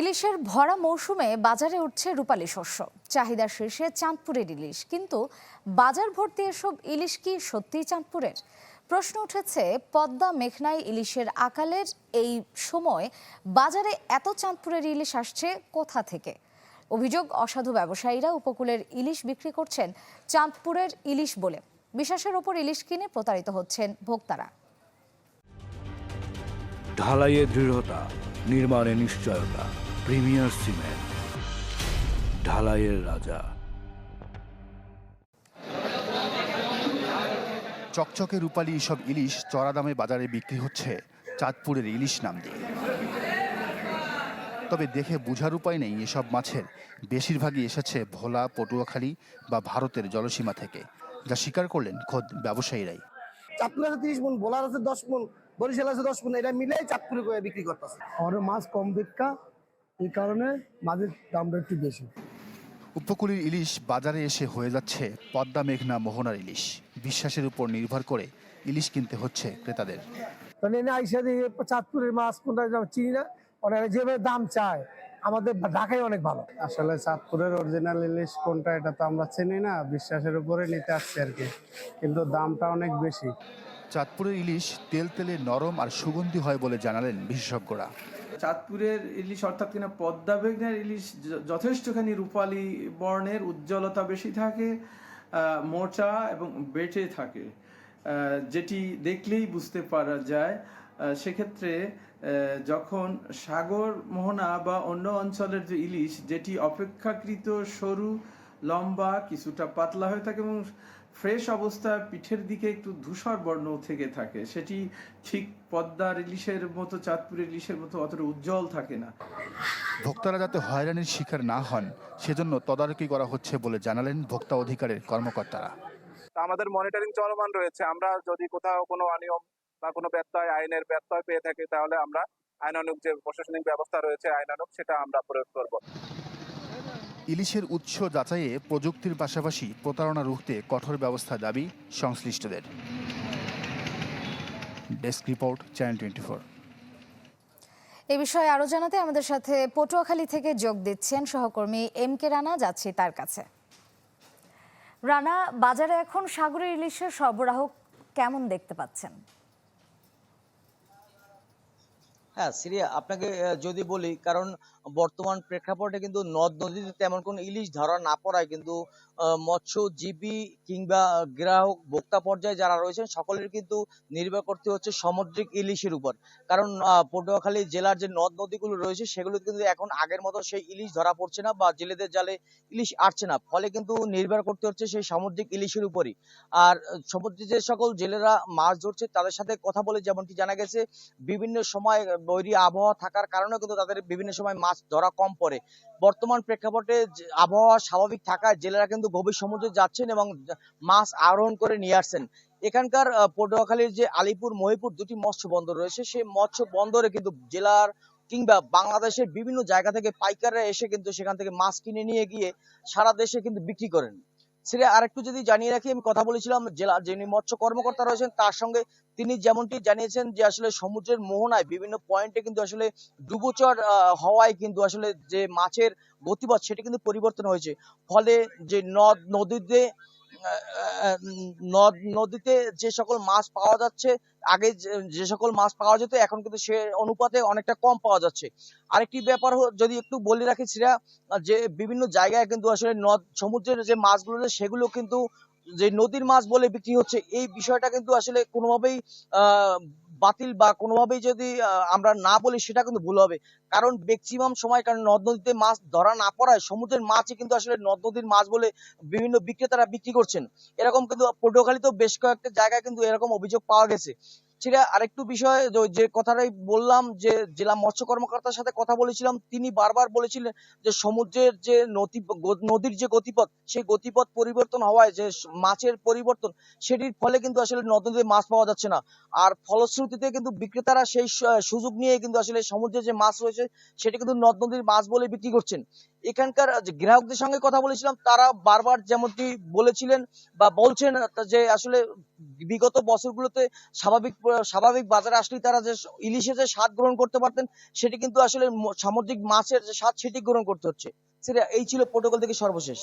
ইলিশের ভরা মৌসুমে বাজারে উঠছে রূপালী শস্য। চাহিদা শীর্ষে চাঁদপুরের ইলিশ। কিন্তু বাজার ভর্তি এসব ইলিশ কি সত্যিই চাঁদপুরের? প্রশ্ন উঠেছে, পদ্মা মেঘনাই ইলিশের আকালের এই সময় বাজারে এত চাঁদপুরের ইলিশ আসছে কোথা থেকে? অভিযোগ, অসাধু ব্যবসায়ীরা উপকূলের ইলিশ বিক্রি করছেন চাঁদপুরের ইলিশ বলে। বিশ্বাসের ওপর ইলিশ কিনে প্রতারিত হচ্ছেন ভোক্তারা। ঢালাইয়ে দৃঢ়তা, নির্মাণে নিশ্চয়তা। প্রিমিয়ার সিমেন্ট ঢালাইয়ের রাজা। চকচকে রূপালী সব ইলিশ চড়া দামে বাজারে বিক্রি হচ্ছে চাঁদপুরের ইলিশ নাম দিয়ে। তবে দেখে বোঝার উপায় নেই এসব মাছের। বেশিরভাগই এসেছে ভোলা পটুয়াখালী বা ভারতের জলসীমা থেকে যা স্বীকার করলেন খোদ ব্যবসায়ীরাই। চাঁদপুর আছে তিরিশ মন বোলার আছে দশ মন বরিশাল আছে দশ মন এটা মিলে চাঁদপুরে বিক্রি করতেছে। আমাদের মাছ কম বিক্কা এই কারণে মাছের দামটা একটু বেশি। উপকূলের ইলিশ বাজারে এসে হয়ে যাচ্ছে পদ্মা মেঘনা মোহনার ইলিশ। বিশ্বাসের উপর নির্ভর করে ইলিশ কিনতে হচ্ছে ক্রেতাদের। এনে আইসা দিয়ে চাঁদপুরের মাছ কোনটা চিনি না ওনারা যেভাবে দাম চায় আমাদের ঢাকায় অনেক ভালো। আসলে চাঁদপুরের অরিজিনাল ইলিশ কোনটা এটা তো আমরা চিনি না বিশ্বাসের উপরে নিতে আসছি আর কি কিন্তু দামটা অনেক বেশি। চাঁদপুরের ইলিশ তেল তেলে নরম আর সুগন্ধি হয় বলে জানালেন বিশেষজ্ঞরা। চাঁদপুরের ইলিশ অর্থাৎ কিনা পদ্মা বেগনার ইলিশ যথেষ্টখানি রূপালী বর্ণের উজ্জ্বলতা বেশি থাকে মোটা এবং বেটে থাকে যেটি দেখলেই বুঝতে পারা যায় সেক্ষেত্রে যখন সাগর, মোহনা বা অন্য অঞ্চলের যে ইলিশ যেটি অপেক্ষাকৃত সরু, লম্বা, কিছুটা পাতলা হয়ে থাকে এবং ফ্রেশ অবস্থায় পিঠের দিকে একটু ধূসর বর্ণ থেকে থাকে। সেটি ঠিক পদ্মার ইলিশের মতো চাঁদপুরের ইলিশের মতো অতটা উজ্জ্বল থাকে না। ভোক্তারা যাতে হয়রানির শিকার না হন সেজন্য তদারকি করা হচ্ছে বলে জানালেন ভোক্তা অধিকারের কর্মকর্তারা। তা আমাদের মনিটরিং চলমান রয়েছে। আমরা যদি কোথাও কোনো অনিয়ম বা কোনো ব্যত্যয় আইনের ব্যত্যয় পেয়ে থাকি তাহলে আমরা আইনানুগ যে প্রশাসনিক ব্যবস্থা রয়েছে আইনানুগ সেটা আমরা প্রয়োগ করব। ইলিশের উৎস যাচাইয়ে প্রযুক্তির পাশাপাশি প্রতারণা রুখতে কঠোর ব্যবস্থা দাবি সংশ্লিষ্টদের। Desk report, channel twenty four. এ বিষয়ে আরও জানাতে আমাদের সাথে পটুয়াখালী থেকে যোগ দিচ্ছেন সহকর্মী এম কে রানা, যাচ্ছি তার কাছে। রানা, বাজারে এখন সাগরের ইলিশের সরবরাহ কেমন দেখতে পাচ্ছেন? হ্যাঁ সিরিয়া, আপনাকে যদি বলি, কারণ বর্তমান প্রেক্ষাপটে কিন্তু নদ নদীতে তেমন কোনো ইলিশ ধরা না পড়ায় কিন্তু মৎস্যজীবী কিংবা গ্রাহক ভোক্তা পর্যায়ে যারা রয়েছেন, সকলের কিন্তু নির্ভর করতে হচ্ছে সামুদ্রিক ইলিশের উপর। কারণ পটুয়াখালী জেলার যে নদ নদীগুলো রয়েছে সেগুলো কিন্তু এখন আগের মতো সেই ইলিশ ধরা পড়ছে না বা জেলেদের জালে ইলিশ আসছে না। ফলে কিন্তু নির্ভর করতে হচ্ছে সেই সামুদ্রিক ইলিশের উপরই। আর, সমুদ্রে যে সকল জেলেরা মাছ ধরছে, তাদের সাথে কথা বলে যেমনটি জানা গেছে, বিভিন্ন সময় বৈরী আবহাওয়া থাকার কারণেও কিন্তু তাদের বিভিন্ন সময় মাছ ধরা কম পড়ে। বর্তমান প্রেক্ষাপটে আবহাওয়া স্বাভাবিক থাকায় জেলেরা কিন্তু গভীর সমুদ্রে যাচ্ছেন এবং মাছ আরোহণ করে নিয়ে আসছেন। এখানকার পটুয়াখালীর যে আলিপুর, মহিপুর দুটি মৎস্য বন্দর রয়েছে। সেই মৎস্য বন্দরে কিন্তু জেলার কিংবা বাংলাদেশের বিভিন্ন জায়গা থেকে পাইকাররা এসে কিন্তু সেখান থেকে মাছ কিনে নিয়ে গিয়ে সারা দেশে কিন্তু বিক্রি করেন। সেটা আরেকটু যদি জানিয়ে রাখি, আমি কথা বলেছিলাম, জেলা যিনি মৎস্য কর্মকর্তা রয়েছেন, তার সঙ্গে তিনি যেমনটি জানিয়েছেন যে আসলে সমুদ্রের মোহনায় বিভিন্ন পয়েন্টে কিন্তু আসলে ডুবোচর হওয়ায় কিন্তু আসলে যে মাছের গতিপথ সেটা কিন্তু পরিবর্তন হয়েছে। ফলে যে নদ, নদীতে নদীতে যে সকল মাছ পাওয়া যাচ্ছে, আগে যে- সকল মাছ পাওয়া যেত, এখন কিন্তু সে অনুপাতে অনেকটা কম পাওয়া যাচ্ছে। আরেকটি ব্যাপার যদি একটু বলে রাখি সেটা, যে বিভিন্ন জায়গায় কিন্তু আসলে নদ, সমুদ্রের যে মাছগুলো সেগুলো কিন্তু যে নদীর মাছ বলে বিক্রি হচ্ছে, এই বিষয়টা কিন্তু আসলে কোনোভাবেই, আহ বাতিল বা কোনোভাবেই যদি আমরা না বলি সেটা কিন্তু ভুল হবে। কারণ ম্যাক্সিমাম সময় কারণ নদ নদীতে মাছ ধরা না পড়ায় সমুদ্রের মাছই কিন্তু আসলে নদ নদীর মাছ বলে বিভিন্ন বিক্রেতারা বিক্রি করছেন। এরকম কিন্তু পটুয়াখালীতেও বেশ কয়েকটা জায়গায় কিন্তু এরকম অভিযোগ পাওয়া গেছে। সেটা আরেকটু বিষয়, যে- কথাটাই বললাম, যে, জেলা মৎস্য কর্মকর্তার সাথে কথা বলেছিলাম, তিনি বারবার বলেছিলেন যে, সমুদ্রের যে নদী নদীর যে গতিপথ, সেই গতিপথ পরিবর্তন হওয়ায় যে, মাছের পরিবর্তন, সেটির ফলে কিন্তু আসলে নদ নদীতে মাছ পাওয়া যাচ্ছে না। আর ফলশ্রুতিতে কিন্তু বিক্রেতারা সেই সুযোগ নিয়ে কিন্তু আসলে সমুদ্রে যে মাছ রয়েছে, সেটা কিন্তু নদ নদীর মাছ বলে বিক্রি করছেন। এখানকার গ্রাহকদের সঙ্গে কথা বলেছিলাম, তারা বারবার যেমনটি বলেছিলেন বা বলছেন যে আসলে বিগত বছরগুলোতে স্বাভাবিক স্বাভাবিক বাজারে আসলেই তারা যে ইলিশে যে স্বাদ গ্রহণ করতে পারতেন, সেটি কিন্তু আসলে সামুদ্রিক মাছের যে স্বাদ, সেটি গ্রহণ করতে হচ্ছে। এই ছিল প্রোটোকল থেকে সর্বশেষ।